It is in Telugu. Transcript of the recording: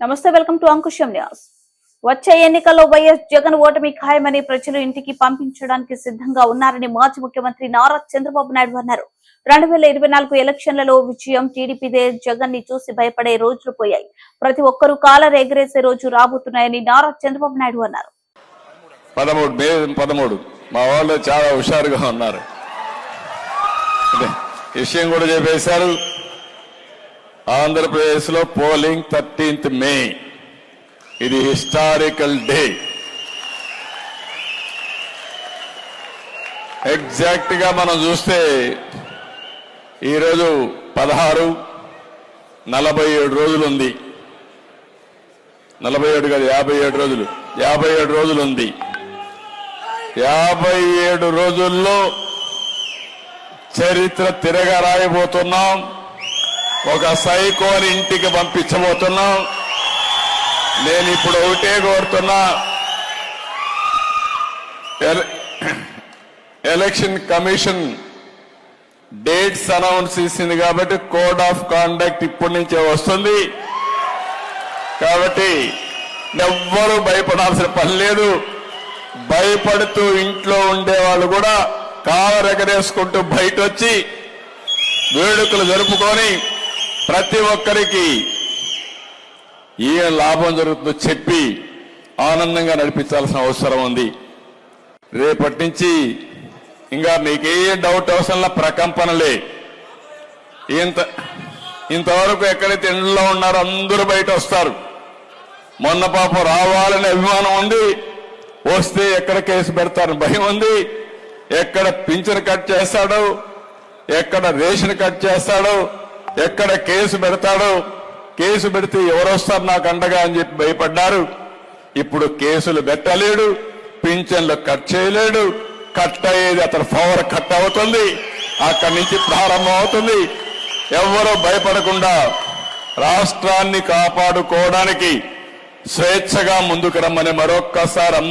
నమస్తే వెల్కమ్ టు అంకుశం న్యూస్. వచ్చే ఎన్నికల్లో వైఎస్ జగన్ ఓటమి ఖాయమని ప్రజలు ఇంటికి పంపించడానికి సిద్ధంగా ఉన్నారని మాజీ ముఖ్యమంత్రి నారా చంద్రబాబు నాయుడు అన్నారు. రెండు వేల ఇరవై నాలుగు ఎలక్షన్లలో విజయం టీడీపీదే జగన్ని చూసి భయపడే రోజులు పోయాయి. ప్రతి ఒక్కరూ కాలర్ ఎగరేసే రోజు రాబోతున్నాయని నారా చంద్రబాబు నాయుడు అన్నారు. పదమూడు మే పదమూడు. మా వాళ్ళు చాలా హుషారుగా ఉన్నారు. విషయం కూడా చెప్పేశారు. ఆంధ్రప్రదేశ్లో పోలింగ్ థర్టీన్త్ మే. ఇది హిస్టారికల్ డే. ఎగ్జాక్ట్గా మనం చూస్తే ఈరోజు పదహారు నలభై ఏడు రోజులు ఉంది నలభై ఏడు కాదు యాభై ఏడు రోజులు. యాభై ఏడు రోజులు ఉంది యాభై ఏడు రోజుల్లో చరిత్ర తిరగ రాయబోతున్నాం ఒక సైకోని ఇంటికి పంపించబోతున్నాం. నేను ఇప్పుడు ఒకటే కోరుతున్నా. ఎల- ఎలక్షన్ కమిషన్ డేట్స్ అనౌన్స్ చేసింది కాబట్టి కోడ్ ఆఫ్ కాండక్ట్ ఇప్పటి నుంచే వస్తుంది. కాబట్టి ఎవ్వరూ భయపడాల్సిన పని లేదు. భయపడుతూ ఇంట్లో ఉండేవాళ్ళు కూడా కావరెగరేసుకుంటూ బయట వచ్చి వేడుకలు జరుపుకొని ప్రతి ఒక్కరికి ఏ లాభం జరుగుతుందో చెప్పి ఆనందంగా నడిపించాల్సిన అవసరం ఉంది. రేపటి నుంచి ఇంకా మీకే డౌట్ అవసరంలా ప్రకంపనలే. ఇంత ఇంతవరకు ఎక్కడైతే ఇండ్లో ఉన్నారో అందరూ బయట వస్తారు. మొన్న పాపం రావాలనే అభిమానం ఉంది. వస్తే ఎక్కడ కేసు పెడతారని భయం ఉంది. ఎక్కడ పింఛన్ కట్ చేస్తాడో ఎక్కడ రేషన్ కట్ చేస్తాడో ఎక్కడ కేసు పెడతాడో కేసు పెడితే ఎవరు వస్తారు నాకు అండగా అని చెప్పి భయపడ్డారు. ఇప్పుడు కేసులు పెట్టలేడు పింఛన్లు కట్ చేయలేడు కట్ అయ్యేది అతని పవర్ కట్ అవుతుంది అక్కడి నుంచి ప్రారంభం అవుతుంది. ఎవరో భయపడకుండా రాష్ట్రాన్ని కాపాడుకోవడానికి స్వేచ్ఛగా ముందుకు రమ్మని మరొక్కసారి